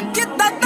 ਜਿੱਦਾਂ ਧਰਮੀ ਫੌਜੀਆਂ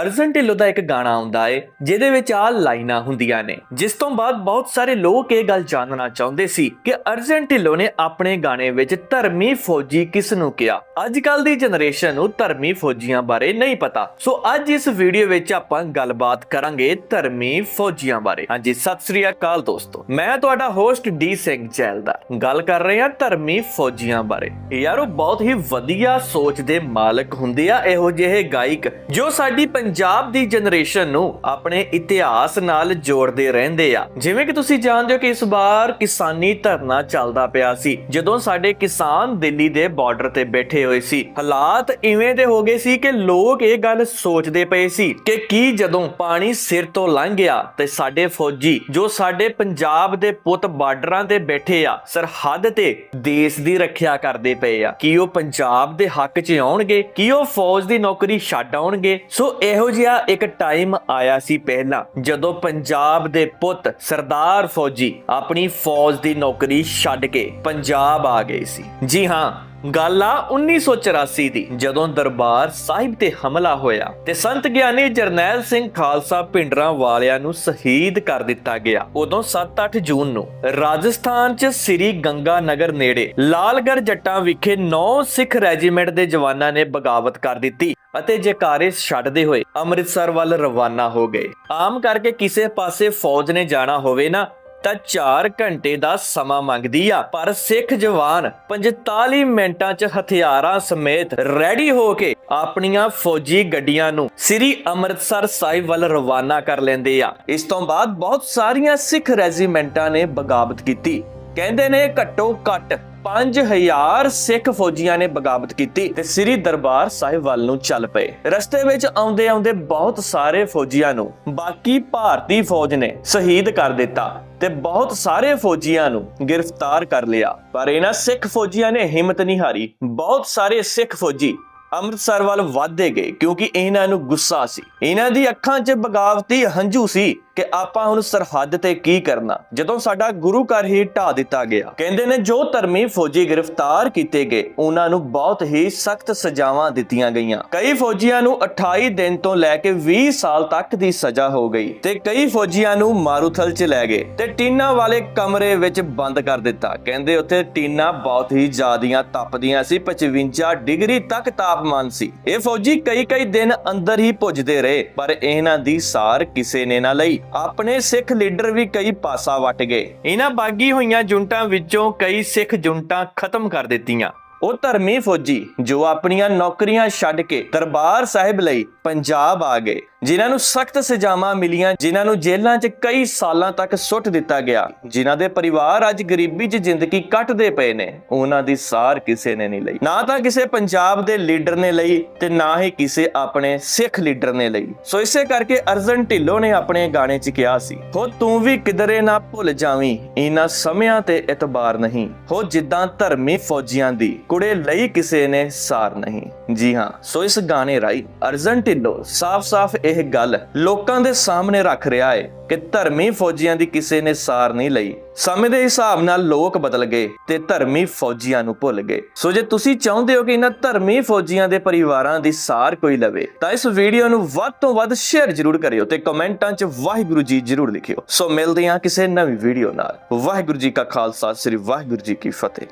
ਅਰਜਨ ਢਿੱਲੋਂ ਦਾ ਇੱਕ ਗਾਣਾ ਆਉਂਦਾ ਏ, ਜਿਹਦੇ ਵਿੱਚ ਆ ਲਾਈਨਾਂ ਹੁੰਦੀਆਂ ਨੇ। ਜਿਸ ਤੋਂ ਬਾਅਦ ਬਹੁਤ ਸਾਰੇ ਲੋਕ ਇਹ ਗੱਲ ਜਾਣਨਾ ਚਾਹੁੰਦੇ ਸੀ ਕਿ ਅਰਜਨ ਢਿੱਲੋਂ ਨੇ ਆਪਣੇ ਗਾਣੇ ਵਿੱਚ ਧਰਮੀ ਫੌਜੀ ਕਿਸ ਨੂੰ ਕਿਹਾ? ਅੱਜ ਕੱਲ ਦੀ ਜਨਰੇਸ਼ਨ ਨੂੰ ਧਰਮੀ ਫੌਜੀਆਂ ਬਾਰੇ ਨਹੀਂ ਪਤਾ। ਸੋ ਅੱਜ ਇਸ ਵੀਡੀਓ ਵਿੱਚ ਆਪਾਂ ਗੱਲਬਾਤ ਕਰਾਂਗੇ ਧਰਮੀ ਫੌਜੀਆਂ ਬਾਰੇ। ਹਾਂਜੀ, ਸਤਿ ਸ੍ਰੀ ਅਕਾਲ ਦੋਸਤੋ। ਮੈਂ ਤੁਹਾਡਾ ਹੋਸਟ ਡੀ ਸਿੰਘ ਜੈਲ ਦਾ। ਗੱਲ ਕਰ ਰਹੇ ਹਾਂ ਧਰਮੀ ਫੌਜੀਆਂ ਬਾਰੇ। ਯਾਰੋ ਬਹੁਤ ਹੀ ਵਧੀਆ ਸੋਚ ਦੇ ਮਾਲਕ ਹੁੰਦੇ ਆ, ਇਹੋ ਜਿਹੇ ਗਾਇਕ ਜੋ ਸਾਡੀ ਪੰਜਾਬ ਦੀ ਜਨਰੇਸ਼ਨ ਨੂੰ ਆਪਣੇ ਇਤਿਹਾਸ ਨਾਲ ਜੋੜਦੇ ਰਹਿੰਦੇ ਆ। ਜਿਵੇਂ ਕਿ ਤੁਸੀਂ ਜਾਣਦੇ ਹੋ ਕਿ ਇਸ ਵਾਰ ਕਿਸਾਨੀ ਧਰਨਾ ਚੱਲਦਾ ਪਿਆ ਸੀ, ਜਦੋਂ ਸਾਡੇ ਕਿਸਾਨ ਦਿੱਲੀ ਦੇ ਬਾਰਡਰ ਤੇ ਬੈਠੇ ਹੋਏ ਸੀ। ਹਾਲਾਤ ਇਵੇਂ ਦੇ ਹੋ ਗਏ ਸੀ ਕਿ ਲੋਕ ਇਹ ਗੱਲ ਸੋਚਦੇ ਪਏ ਸੀ ਕਿ ਕੀ ਜਦੋਂ ਪਾਣੀ ਸਿਰ ਤੋਂ ਲੰਘ ਗਿਆ ਤੇ ਸਾਡੇ ਫੌਜੀ, ਜੋ ਸਾਡੇ ਪੰਜਾਬ ਦੇ ਪੁੱਤ ਬਾਰਡਰਾਂ ਤੇ ਬੈਠੇ ਆ, ਸਰਹੱਦ ਤੇ ਦੇਸ਼ ਦੀ ਰੱਖਿਆ ਕਰਦੇ ਪਏ ਆ। ਕੀ ਉਹ ਪੰਜਾਬ ਦੇ ਹੱਕ 'ਚ ਆਉਣਗੇ? ਕੀ ਉਹ ਫੌਜ ਦੀ ਨੌਕਰੀ ਛੱਡ ਆਉਣਗੇ? ਸੋ ਇਹੋ ਜਿਹਾ ਇੱਕ ਟਾਈਮ ਆਇਆ ਸੀ ਪਹਿਲਾਂ, ਜਦੋਂ ਪੰਜਾਬ ਦੇ ਪੁੱਤ ਸਰਦਾਰ ਫੌਜੀ ਆਪਣੀ ਫੌਜ ਦੀ ਨੌਕਰੀ ਛੱਡ ਕੇ ਪੰਜਾਬ ਆ ਗਏ ਸੀ। ਜੀ ਹਾਂ ਗੱਲ ਆ 1984 ਦੀ, ਜਦੋਂ ਦਰਬਾਰ ਸਾਹਿਬ ਤੇ ਹਮਲਾ ਹੋਇਆ ਤੇ ਸੰਤ ਗਿਆਨੀ ਜਰਨੈਲ ਸਿੰਘ ਖਾਲਸਾ ਪਿੰਡਰਾਂ ਵਾਲਿਆਂ ਨੂੰ ਸ਼ਹੀਦ ਕਰ ਦਿੱਤਾ ਗਿਆ। ਉਦੋਂ 7-8 ਜੂਨ ਨੂੰ ਰਾਜਸਥਾਨ 'ਚ ਸ੍ਰੀ ਗੰਗਾ ਨਗਰ ਨੇੜੇ ਲਾਲਗੜ ਜੱਟਾਂ ਵਿਖੇ 9 ਸਿੱਖ ਰੈਜੀਮੈਂਟ ਦੇ ਜਵਾਨਾਂ ਨੇ ਬਗਾਵਤ ਕਰ ਦਿੱਤੀ ਅਤੇ ਜਕਾਰੇ ਛੱਡਦੇ ਹੋਏ ਅੰਮ੍ਰਿਤਸਰ ਵੱਲ ਰਵਾਨਾ ਹੋ ਗਏ। ਆਮ ਕਰਕੇ ਕਿਸੇ ਪਾਸੇ ਫੌਜ ਨੇ ਜਾਣਾ ਹੋਵੇ ਨਾ ਤਾਂ 4 ਘੰਟੇ ਦਾ ਸਮਾਂ ਮੰਗਦੀ ਆ। ਪਰ ਸਿੱਖ ਜਵਾਨ 45 ਮਿੰਟਾਂ 'ਚ ਹਥਿਆਰਾਂ ਸਮੇਤ ਰੈਡੀ ਹੋ ਕੇ ਆਪਣੀਆਂ ਫੌਜੀ ਗੱਡੀਆਂ ਨੂੰ ਸ੍ਰੀ ਅੰਮ੍ਰਿਤਸਰ ਸਾਹਿਬ ਵੱਲ ਰਵਾਨਾ ਕਰ ਲੈਂਦੇ ਆ। ਇਸ ਤੋਂ ਬਾਅਦ ਬਹੁਤ ਸਾਰੀਆਂ ਸਿੱਖ ਰੈਜੀਮੈਂਟਾਂ ਨੇ ਬਗਾਵਤ ਕੀਤੀ। ਕਹਿੰਦੇ ਨੇ ਘੱਟੋ ਘੱਟ 5000 ਸਿੱਖ ਫੌਜੀਆਂ ਨੇ ਬਗਾਵਤ ਕੀਤੀ ਤੇ ਸ੍ਰੀ ਦਰਬਾਰ ਸਾਹਿਬ ਵੱਲ ਨੂੰ ਚੱਲ ਪਏ। ਰਸਤੇ ਵਿੱਚ ਆਉਂਦੇ ਆਉਂਦੇ ਬਹੁਤ ਸਾਰੇ ਫੌਜੀਆਂ ਨੂੰ, ਬਾਕੀ ਭਾਰਤੀ ਫੌਜ ਨੇ ਸ਼ਹੀਦ ਕਰ ਦਿੱਤਾ ਤੇ ਬਹੁਤ ਸਾਰੇ ਫੌਜੀਆਂ ਨੂੰ ਗ੍ਰਿਫਤਾਰ ਕਰ ਲਿਆ। ਪਰ ਇਹਨਾਂ ਸਿੱਖ ਫੌਜੀਆਂ ਨੇ ਹਿੰਮਤ ਨਹੀਂ ਹਾਰੀ। ਬਹੁਤ ਸਾਰੇ ਸਿੱਖ ਫੌਜੀ ਅੰਮ੍ਰਿਤਸਰ ਵੱਲ ਵਧਦੇ ਗਏ ਕਿਉਂਕਿ ਇਹਨਾਂ ਨੂੰ ਗੁੱਸਾ ਸੀ। ਇਹਨਾਂ ਦੀ ਅੱਖਾਂ 'ਚ ਬਗਾਵਤੀ ਹੰਝੂ ਸੀ ਕਿ ਆਪਾਂ ਹੁਣ ਸਰਹੱਦ ਤੇ ਕੀ ਕਰਨਾ? ਜਦੋਂ ਸਾਡਾ ਗੁਰੂ ਘਰ ਹੀ ਢਾ ਦਿੱਤਾ ਗਿਆ। ਕਹਿੰਦੇ ਨੇ, ਜੋ ਧਰਮੀ ਫੌਜੀ ਗ੍ਰਿਫਤਾਰ ਕੀਤੇ ਗਏ, ਉਹਨਾਂ ਨੂੰ ਬਹੁਤ ਹੀ ਸਖਤ ਸਜ਼ਾਵਾਂ ਦਿੱਤੀਆਂ ਗਈਆਂ। ਕਈ ਫੌਜੀਆਂ ਨੂੰ 28 ਦਿਨ ਤੋਂ ਲੈ ਕੇ 20 ਸਾਲ ਤੱਕ ਦੀ ਸਜ਼ਾ ਹੋ ਗਈ ਤੇ ਕਈ ਫੌਜੀਆਂ ਨੂੰ ਮਾਰੂਥਲ 'ਚ ਲੈ ਗਏ ਤੇ ਟੀਨਾ ਵਾਲੇ ਕਮਰੇ ਵਿੱਚ ਬੰਦ ਕਰ ਦਿੱਤਾ। ਕਹਿੰਦੇ ਉੱਥੇ ਟੀਨਾ ਬਹੁਤ ਹੀ ਜ਼ਿਆਦੀਆਂ ਤਪਦੀਆਂ ਸੀ 55 ਡਿਗਰੀ ਤੱਕ ਤਾਪਮਾਨ ਸੀ। ਇਹ ਫੌਜੀ ਕਈ ਕਈ ਦਿਨ ਅੰਦਰ ਹੀ ਭੁੱਜਦੇ ਰਹੇ, ਪਰ ਇਹਨਾਂ ਦੀ ਸਾਰ ਕਿਸੇ ਨੇ ਨਾ ਲਈ। ਆਪਣੇ ਸਿੱਖ ਲੀਡਰ ਵੀ ਕਈ ਪਾਸਾ ਵਟ ਗਏ। ਇਹਨਾਂ ਬਾਗੀ ਹੋਈਆਂ ਜੁੰਟਾਂ ਵਿੱਚੋਂ ਕਈ ਸਿੱਖ ਜੁੰਟਾਂ ਖਤਮ ਕਰ ਦਿੱਤੀਆਂ। ਉਹ ਧਰਮੀ ਫੌਜੀ ਜੋ ਆਪਣੀਆਂ ਨੌਕਰੀਆਂ ਛੱਡ ਕੇ ਦਰਬਾਰ ਸਾਹਿਬ ਲਈ ਪੰਜਾਬ ਆ ਗਏ। ਜਿਨ੍ਹਾਂ ਨੂੰ ਸਖਤ ਸਜ਼ਾਵਾਂ ਮਿਲੀਆਂ, ਜਿਨ੍ਹਾਂ ਨੂੰ ਜੇਲ੍ਹਾਂ 'ਚ ਕਈ ਸਾਲਾਂ ਤੱਕ ਸੁੱਟ ਦਿੱਤਾ ਗਿਆ, ਜਿਨ੍ਹਾਂ ਦੇ ਪਰਿਵਾਰ ਅੱਜ ਗਰੀਬੀ 'ਚ ਜ਼ਿੰਦਗੀ ਕੱਟਦੇ ਪਏ ਨੇ, ਉਹਨਾਂ ਦੀ ਸਾਰ ਕਿਸੇ ਨੇ ਨਹੀਂ ਲਈ। ਨਾ ਤਾਂ ਕਿਸੇ ਪੰਜਾਬ ਦੇ ਲੀਡਰ ਨੇ ਲਈ ਤੇ ਨਾ ਹੀ ਕਿਸੇ ਆਪਣੇ ਸਿੱਖ ਲੀਡਰ ਨੇ ਲਈ। ਸੋ ਇਸੇ ਕਰਕੇ ਅਰਜਨ ਢਿੱਲੋਂ ਨੇ ਆਪਣੇ ਗਾਣੇ 'ਚ ਕਿਹਾ ਸੀ, ਹੋ ਤੂੰ ਵੀ ਕਿਧਰੇ ਨਾ ਭੁੱਲ ਜਾਵੀਂ ਇਹਨਾਂ ਸਮਿਆਂ ਤੇ ਇਤਬਾਰ ਨਹੀਂ। ਹੋ ਜਿੱਦਾਂ ਧਰਮੀ ਫੌਜੀਆਂ ਦੀ, ਕੁੜੇ ਲਈ ਕਿਸੇ ਨੇ ਸਾਰ ਨਹੀਂ। ਜੀ ਹਾਂ, ਸੋ ਇਸ ਗਾਣੇ ਰਾਈ ਅਰਜਨ ਢਿੱਲੋਂ ਸਾਫ਼-ਸਾਫ਼ ਇਹ ਗੱਲ ਲੋਕਾਂ ਦੇ ਸਾਹਮਣੇ ਰੱਖ ਰਿਹਾ ਹੈ ਕਿ ਧਰਮੀ ਫੌਜੀਆਂ ਦੀ ਕਿਸੇ ਨੇ ਸਾਰ ਨਹੀਂ ਲਈ। ਸਮੇਂ ਦੇ ਹਿਸਾਬ ਨਾਲ ਲੋਕ ਬਦਲ ਗਏ ਤੇ ਧਰਮੀ ਫੌਜੀਆਂ ਨੂੰ ਭੁੱਲ ਗਏ। ਸੋ ਜੇ ਤੁਸੀਂ ਚਾਹੁੰਦੇ ਹੋ ਕਿ ਇਹਨਾਂ ਧਰਮੀ ਫੌਜੀਆਂ ਦੇ ਪਰਿਵਾਰਾਂ ਦੀ ਸਾਰ ਕੋਈ ਲਵੇ, ਤਾਂ ਇਸ ਵੀਡੀਓ ਨੂੰ ਵੱਧ ਤੋਂ ਵੱਧ ਸ਼ੇਅਰ ਜ਼ਰੂਰ ਕਰਿਓ ਤੇ ਕਮੈਂਟਾਂ 'ਚ ਵਾਹਿਗੁਰੂ ਜੀ ਜ਼ਰੂਰ ਲਿਖਿਓ। ਸੋ ਮਿਲਦੇ ਹਾਂ ਕਿਸੇ ਨਵੀਂ ਵੀਡੀਓ ਨਾਲ। ਵਾਹਿਗੁਰੂ ਜੀ ਕਾ ਖਾਲਸਾ, ਸ੍ਰੀ ਵਾਹਿਗੁਰੂ ਜੀ ਕੀ ਫਤਿਹ।